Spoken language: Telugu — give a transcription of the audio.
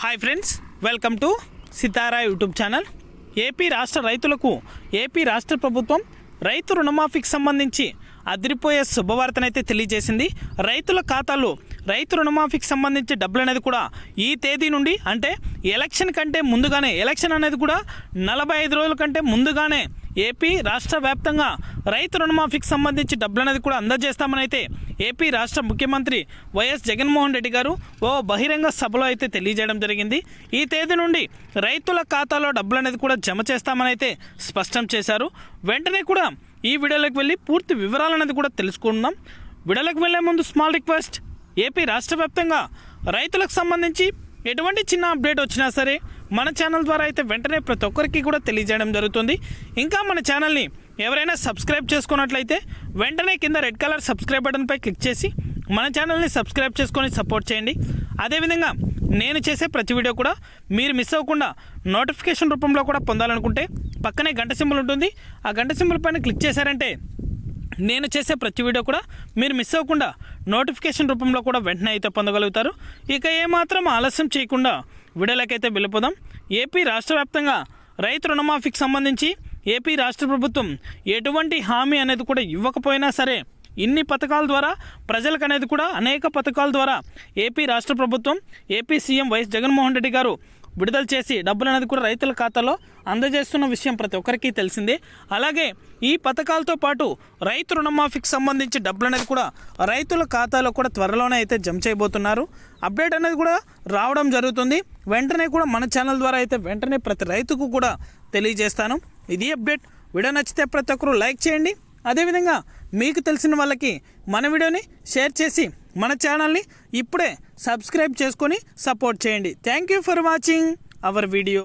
Hi friends welcome to Sitara YouTube channel AP రాష్ట్ర రైతులకు ఏపీ రాష్ట్ర ప్రభుత్వం రైతు రుణమాఫీకి సంబంధించి అదిరిపోయే శుభవార్తనైతే తెలియజేసింది. రైతుల ఖాతాలో రైతు రుణమాఫీకి సంబంధించి డబ్బులు అనేది కూడా ఈ తేదీ నుండి అంటే ఎలక్షన్ కంటే ముందుగానే ఎలక్షన్ అనేది కూడా నలభై ఐదు రోజుల కంటే ముందుగానే ఏపీ రాష్ట్ర వ్యాప్తంగా రైతు రుణమాఫీకి సంబంధించి డబ్బులు అనేది కూడా అందజేస్తామని అయితే ఏపీ రాష్ట్ర ముఖ్యమంత్రి వైఎస్ జగన్మోహన్ రెడ్డి గారు ఓ బహిరంగ సభలో అయితే తెలియజేయడం జరిగింది. ఈ తేదీ నుండి రైతుల ఖాతాలో డబ్బులు అనేది కూడా జమ చేస్తామని అయితే స్పష్టం చేశారు. వెంటనే కూడా ఈ వీడియోలోకి వెళ్ళి పూర్తి వివరాలు అనేది కూడా తెలుసుకుందాం. వీడియోలోకి వెళ్ళే ముందు స్మాల్ రిక్వెస్ట్ ఏపీ రాష్ట్ర వ్యాప్తంగా రైతులకు సంబంధించి ఎటువంటి చిన్న అప్డేట్ వచ్చినా సరే మన ఛానల్ ద్వారా అయితే వెంటనే ప్రతి ఒక్కరికి కూడా తెలియజేయడం జరుగుతుంది. ఇంకా మన ఛానల్ని ఎవరైనా సబ్స్క్రైబ్ చేసుకున్నట్లయితే వెంటనే కింద రెడ్ కలర్ సబ్స్క్రైబ్ బటన్పై క్లిక్ చేసి మన ఛానల్ని సబ్స్క్రైబ్ చేసుకొని సపోర్ట్ చేయండి. అదేవిధంగా నేను చేసే ప్రతి వీడియో కూడా మీరు మిస్ అవ్వకుండా నోటిఫికేషన్ రూపంలో కూడా పొందాలనుకుంటే పక్కనే గంట సింబల్ ఉంటుంది. ఆ గంట సింబల్ పైన క్లిక్ చేశారంటే నేను చేసే ప్రతి వీడియో కూడా మీరు మిస్ అవ్వకుండా నోటిఫికేషన్ రూపంలో కూడా వెంటనే అయితే పొందగలుగుతారు. ఇక ఏమాత్రం ఆలస్యం చేయకుండా వీడియోలకైతే వెళ్ళిపోదాం. ఏపీ రాష్ట్ర వ్యాప్తంగా రైతు రుణమాఫీకి సంబంధించి ఏపీ రాష్ట్ర ప్రభుత్వం ఎటువంటి హామీ అనేది కూడా ఇవ్వకపోయినా సరే ఇన్ని పథకాల ద్వారా ప్రజలకు అనేది కూడా అనేక పథకాల ద్వారా ఏపీ రాష్ట్ర ప్రభుత్వం AP CM YS Jaganmohan Reddy గారు విడుదల చేసి డబ్బులు అనేది కూడా రైతుల ఖాతాలో అందజేస్తున్న విషయం ప్రతి ఒక్కరికి తెలిసిందే. అలాగే ఈ పథకాలతో పాటు రైతు రుణమాఫీకి సంబంధించి డబ్బులు అనేది కూడా రైతుల ఖాతాలో కూడా త్వరలోనే అయితే జమ చేయబోతున్నారు. అప్డేట్ అనేది కూడా రావడం జరుగుతుంది. వెంటనే కూడా మన ఛానల్ ద్వారా అయితే వెంటనే ప్రతి రైతుకు కూడా తెలియజేస్తాను. ఇది అప్డేట్. వీడియో నచ్చితే ప్రతి ఒక్కరు లైక్ చేయండి. అదేవిధంగా మీకు తెలిసిన వాళ్ళకి మన వీడియోని షేర్ చేసి మన ఛానల్ని ఇప్పుడే సబ్స్క్రైబ్ చేసుకొని సపోర్ట్ చేయండి. Thank you for watching our video